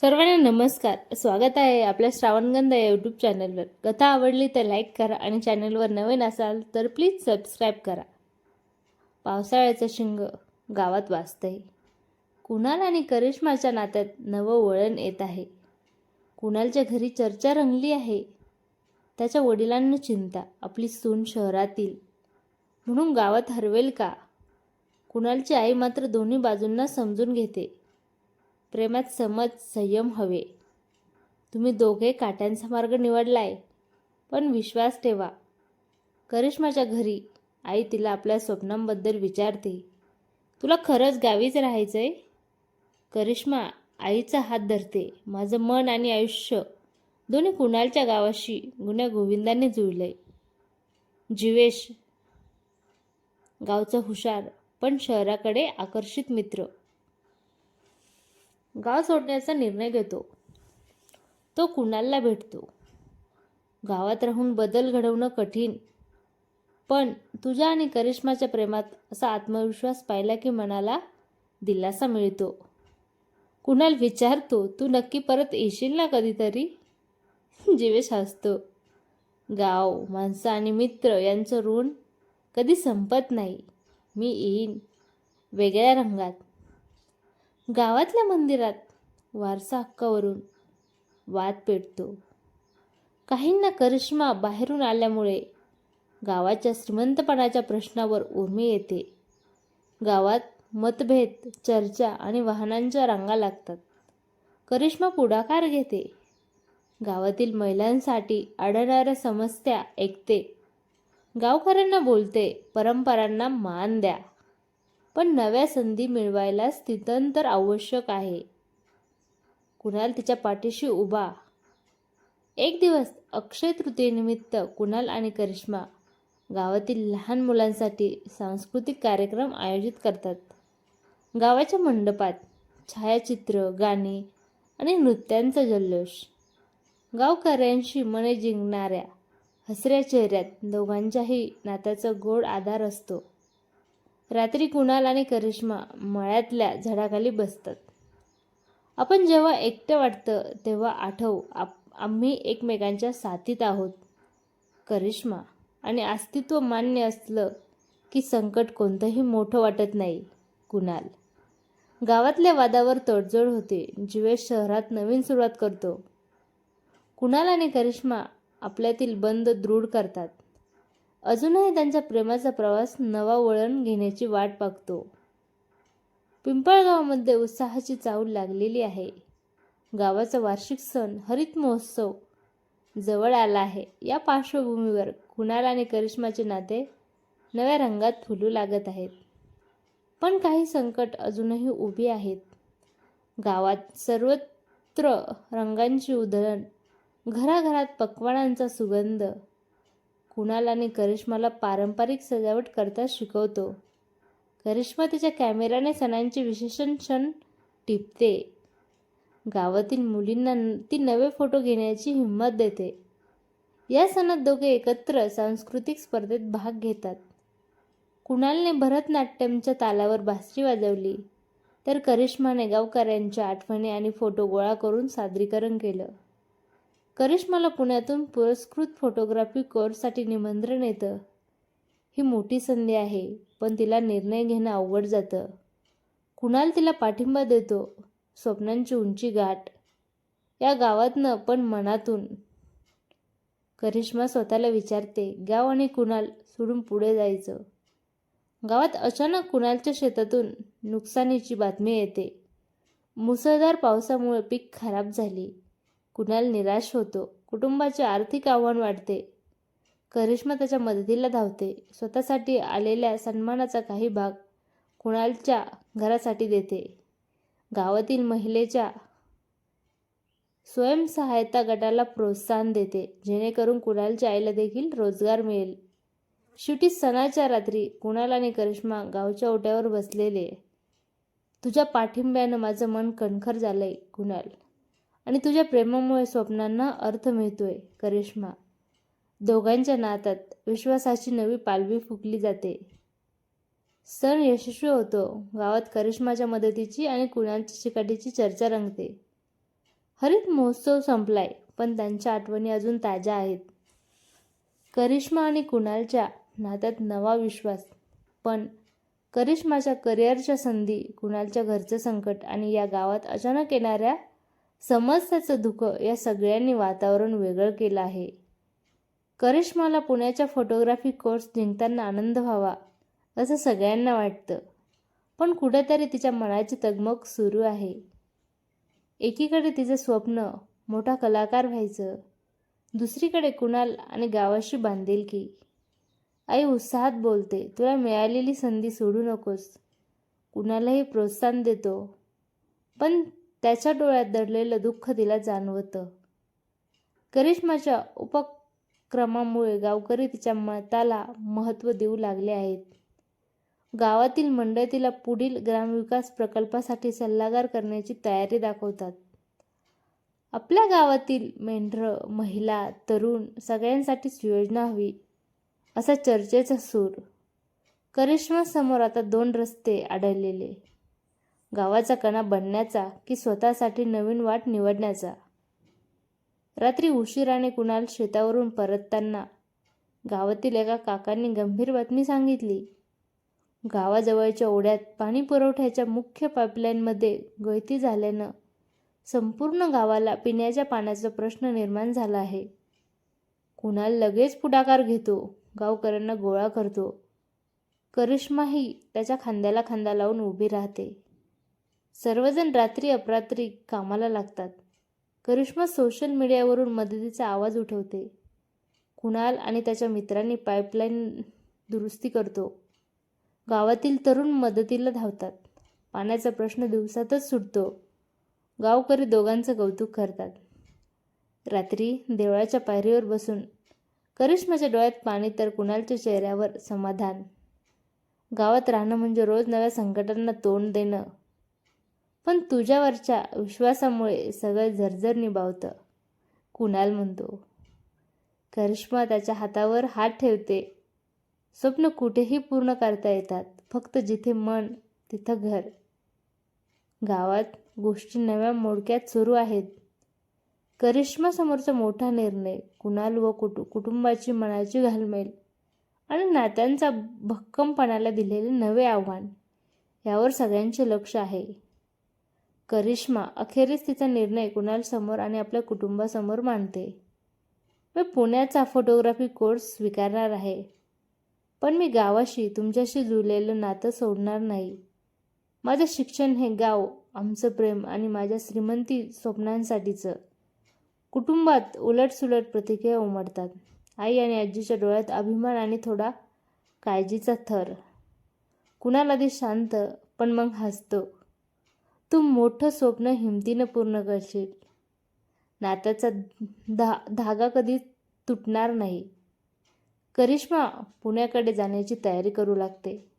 सर्वांना नमस्कार. स्वागत आहे आपल्या श्रावणगंधा या यूट्यूब चॅनलवर कथा आवडली तर लाईक करा आणि चॅनलवर नवीन असाल तर प्लीज सबस्क्राईब करा. पावसाळ्याचं शिंग गावात वाजतंय. कुणाल आणि करिश्माच्या नात्यात नवं वळण येत आहे. कुणालच्या घरी चर्चा रंगली आहे. त्याच्या वडिलांना चिंता आपली सून शहरातील. म्हणून गावात हरवेल का? कुणालची आई मात्र दोन्ही बाजूंना समजून घेते. प्रेमात समज संयम हवे. तुम्ही दोघे काट्यांचा मार्ग निवडलाय पण विश्वास ठेवा. करिश्माच्या घरी आई तिला आपल्या स्वप्नांबद्दल विचारते. तुला खरंच गावीच राहायचं आहे करिश्मा आईचा हात धरते. माझं मन आणि आयुष्य दोन्ही कुणालच्या गावाशी गुन्ह्या गोविंदाने जुळलंय. जीवेश गावचं हुशार पण शहराकडे आकर्षित मित्र. गाव सोडण्याचा निर्णय घेतो. तो कुणालला भेटतो? गावात राहून बदल घडवणं कठीण. पण तुझ्या आणि करिश्माच्या प्रेमात असा आत्मविश्वास पाहिला की मनाला दिलासा मिळतो. कुणाल विचारतो तू नक्की परत येशील ना कधीतरी? जीवेश हसतो गाव माणसं आणि मित्र यांचं ऋण कधी संपत नाही. मी येईन वेगळ्या रंगात. गावातल्या मंदिरात वारसा हक्कावरून वाद पेटतो. काहींना करिश्मा बाहेरून आल्यामुळे गावाच्या श्रीमंतपणाच्या प्रश्नावर उर्मी येते. गावात मतभेद चर्चा आणि वाहनांच्या रांगा लागतात. करिश्मा पुढाकार घेते. गावातील महिलांसाठी आढळणाऱ्या समस्या ऐकते. गावकऱ्यांना बोलते परंपरांना मान द्या. पण नव्या संधी मिळवायला स्थितंतर आवश्यक आहे. कुणाल तिच्या पाठीशी उभा. एक दिवस अक्षय तृतीयेनिमित्त कुणाल आणि करिश्मा गावातील लहान मुलांसाठी सांस्कृतिक कार्यक्रम आयोजित करतात. गावाच्या मंडपात छायाचित्र गाणे आणि नृत्यांचा जल्लोष. गावकऱ्यांशी मने जिंकणाऱ्या हसऱ्या चेहऱ्यात दोघांच्याही नात्याचा गोड आधार असतो. रात्री कुणाल आणि करिश्मा मळ्यातल्या झाडाखाली बसतात. आपण जेव्हा एकटं वाटतं तेव्हा आठव आप आम्ही एकमेकांच्या साथीत आहोत. करिश्मा आणि अस्तित्व मान्य असलं की संकट कोणतंही मोठं वाटत नाही कुणाल. गावातल्या वादावर तडजोड होते जीवेश शहरात नवीन सुरुवात करतो. कुणाल आणि करिश्मा आपल्यातील बंद दृढ करतात. अजूनही त्यांच्या प्रेमाचा प्रवास नवा वळण घेण्याची वाट पाहतो. पिंपळगावमध्ये उत्साहाची चाहूल लागलेली आहे. गावाचा वार्षिक सण हरित महोत्सव जवळ आला आहे. या पार्श्वभूमीवर कुणाल आणि करिश्माचे नाते नव्या रंगात फुलू लागत आहेत? पण काही संकट अजूनही उभी आहेत. गावात सर्वत्र रंगांची उधळण घराघरात पकवानांचा सुगंध कुणाल आणि करिश्माला पारंपरिक सजावट करता शिकवतो. करिश्मा तिच्या कॅमेऱ्याने सणांचे विशेषण क्षण टिपते. गावातील मुलींना ती नवे फोटो घेण्याची हिंमत देते. या सणात दोघे एकत्र सांस्कृतिक स्पर्धेत भाग घेतात. कुणालने भरतनाट्यमच्या तालावर बासरी वाजवली तर करिश्माने गावकऱ्यांच्या आठवणी आणि फोटो गोळा करून सादरीकरण केलं. करिश्माला पुण्यातून पुरस्कृत फोटोग्राफी कोर्ससाठी निमंत्रण येतं. ही मोठी संधी आहे पण तिला निर्णय घेणं अवघड जातं. कुणाल तिला पाठिंबा देतो? स्वप्नांची उंची गाठ. या गावातनं पण मनातून. करिश्मा स्वतःला विचारते गाव आणि कुणाल सोडून पुढे जायचं? गावात अचानक कुणालच्या शेतातून नुकसानीची बातमी येते. मुसळधार पावसामुळे पीक खराब झाली. कुणाल निराश होतो. कुटुंबाचे आर्थिक आव्हान वाढते. करिश्मा त्याच्या मदतीला धावते. स्वतःसाठी आलेल्या सन्मानाचा काही भाग कुणालच्या घरासाठी देते. गावातील महिलेच्या स्वयंसहायता गटाला प्रोत्साहन देते. जेणेकरून कुणालच्या आईला देखील रोजगार मिळेल. शेवटी सणाच्या रात्री कुणाल आणि करिश्मा गावच्या ओट्यावर बसलेले. तुझ्या पाठिंब्यानं माझं मन कणखर झालंय कुणाल. आणि तुझ्या प्रेमामुळे स्वप्नांना अर्थ मिळतोय करिश्मा. दोघांच्या नातात विश्वासाची नवी पालवी फुकली जाते. सण यशस्वी होतो. गावात करिश्माच्या मदतीची आणि कुणालच्या चिकाटीची चर्चा रंगते. हरित महोत्सव संपलाय पण त्यांच्या आठवणी अजून ताज्या आहेत. करिश्मा आणि कुणालच्या नात्यात नवा विश्वास पण करिश्माच्या करिअरच्या संधी कुणालच्या घरचं संकट आणि या गावात अचानक येणाऱ्या समस्याचं दुःख या सगळ्यांनी वातावरण वेगळं केलं आहे. करिश्माला पुण्याच्या फोटोग्राफी कोर्स जिंकताना आनंद व्हावा असं सगळ्यांना वाटतं. पण कुठेतरी तिच्या मनाची तगमग सुरू आहे. एकीकडे तिचं स्वप्न मोठा कलाकार व्हायचं दुसरीकडे कुणाल आणि गावाशी बांधेल की. आई उत्साहात बोलते तुला मिळालेली संधी सोडू नकोस. कुणालाही प्रोत्साहन देतो. पण त्याच्या डोळ्यात दडलेलं दुःख तिला जाणवतं. करिश्माच्या उपक्रमामुळे गावकरी तिच्या मताला महत्त्व देऊ लागले आहेत. गावातील मंडळ तिला पुढील ग्रामविकास प्रकल्पासाठी सल्लागार करण्याची तयारी दाखवतात. आपल्या गावातील मेंढरं महिला तरुण सगळ्यांसाठीच योजना हवी असा चर्चेचा सूर. करिश्मासमोर आता दोन रस्ते आढळलेले. गावाचा कणा बनण्याचा की स्वतःसाठी नवीन वाट निवडण्याचा? रात्री उशिराने कुणाल शेतावरून परतताना गावातील एका काकांनी गंभीर बातमी सांगितली. गावाजवळच्या ओढ्यात पाणी पुरवठ्याच्या मुख्य पाईपलाईनमध्ये गळती झाल्यानं संपूर्ण गावाला पिण्याच्या पाण्याचा प्रश्न निर्माण झाला आहे. कुणाल लगेच पुढाकार घेतो गावकऱ्यांना गोळा करतो. करिश्माही त्याच्या खांद्याला खांदा लावून उभी राहते. सर्वजण रात्री अपरात्री कामाला लागतात. करिश्मा सोशल मीडियावरून मदतीचा आवाज उठवते. कुणाल आणि त्याच्या मित्रांनी पाईपलाईन दुरुस्ती करतो. गावातील तरुण मदतीला धावतात. पाण्याचा प्रश्न दिवसातच सुटतो. गावकरी दोघांचं कौतुक करतात. रात्री देवळाच्या पायरीवर बसून करिश्माच्या डोळ्यात पाणी तर कुणालच्या चेहऱ्यावर समाधान. गावात राहणं म्हणजे रोज नव्या संकटांना तोंड देणं. पण तुझ्यावरच्या विश्वासामुळे सगळं झरझर निभावतं. कुणाल म्हणतो करिश्मा त्याच्या हातावर हात ठेवते. स्वप्न कुठेही पूर्ण करता येतात. फक्त जिथे मन तिथं घर. गावात गोष्टी नव्या मोडक्यात सुरू आहेत. करिश्मासमोरचा मोठा निर्णय कुणाल व कुटु कुटुंबाची मनाची घालमेल आणि नात्यांचा भक्कमपणाला दिलेले नवे आव्हान यावर सगळ्यांचे लक्ष आहे. करिश्मा अखेरीस तिचा निर्णय कुणालसमोर आणि आपल्या कुटुंबासमोर मांडते. मी पुण्याचा फोटोग्राफी कोर्स स्वीकारणार आहे. पण मी गावाशी तुमच्याशी जुळलेलं नातं सोडणार नाही. माझं शिक्षण हे गाव आमचं प्रेम आणि माझ्या श्रीमंती स्वप्नांसाठीचं. कुटुंबात उलटसुलट प्रतिक्रिया उमटतात. आई आणि आजीच्या डोळ्यात अभिमान आणि थोडा काळजीचा थर. कुणाला आधी शांत पण मग हसतो. तू मोठं स्वप्न हिमतीनं पूर्ण करशील. नात्याचा धा धागा कधी तुटणार नाही. करिश्मा पुण्याकडे जाण्याची तयारी करू लागते.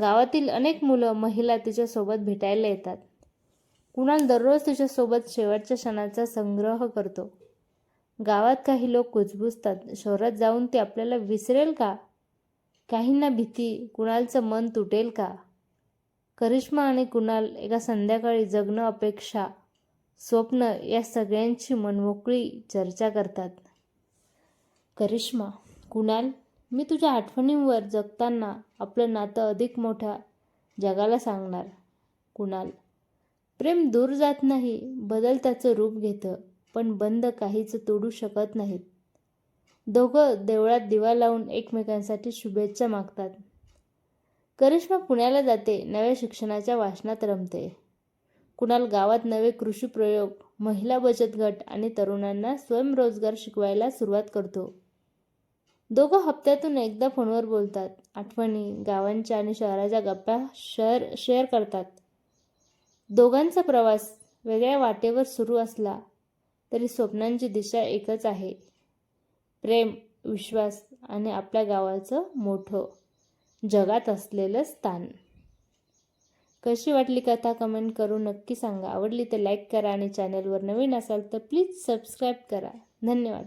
गावातील अनेक मुलं महिला तिच्यासोबत भेटायला येतात. कुणाल दररोज तिच्यासोबत शेवटच्या क्षणाचा संग्रह करतो. गावात काही लोक कुजबुजतात. शहरात जाऊन ते आपल्याला विसरेल का? काहींना भीती. कुणालचं मन तुटेल का? करिश्मा आणि कुणाल एका संध्याकाळी जगणं अपेक्षा स्वप्न या सगळ्यांची मनमोकळी चर्चा करतात. करिश्मा कुणाल मी तुझ्या आठवणींवर जगताना आपलं नातं अधिक मोठ्या जगाला सांगणार. कुणाल प्रेम दूर जात नाही बदल त्याचं रूप घेतं पण बंद काहीच तोडू शकत नाहीत. दोघं देवळात दिवा लावून एकमेकांसाठी शुभेच्छा मागतात. करिश्मा पुण्याला जाते नव्या शिक्षणाच्या वाचनात रमते. कुणाल गावात नवे कृषी प्रयोग महिला बचत गट आणि तरुणांना स्वयंरोजगार शिकवायला सुरुवात करतो. दोघं हप्त्यातून एकदा फोनवर बोलतात. आठवणी गावांच्या आणि शहराच्या गप्पा शेअर शेअर करतात. दोघांचा प्रवास वेगळ्या वाटेवर सुरू असला तरी स्वप्नांची दिशा एकच आहे. प्रेम विश्वास आणि आपल्या गावाचं मोठं जगात असलेलं स्थान. कशी वाटली कथा कमेंट करून नक्की सांगा. आवडली तर लाईक करा आणि चॅनलवर नवीन असाल तर प्लीज सबस्क्राईब करा. धन्यवाद.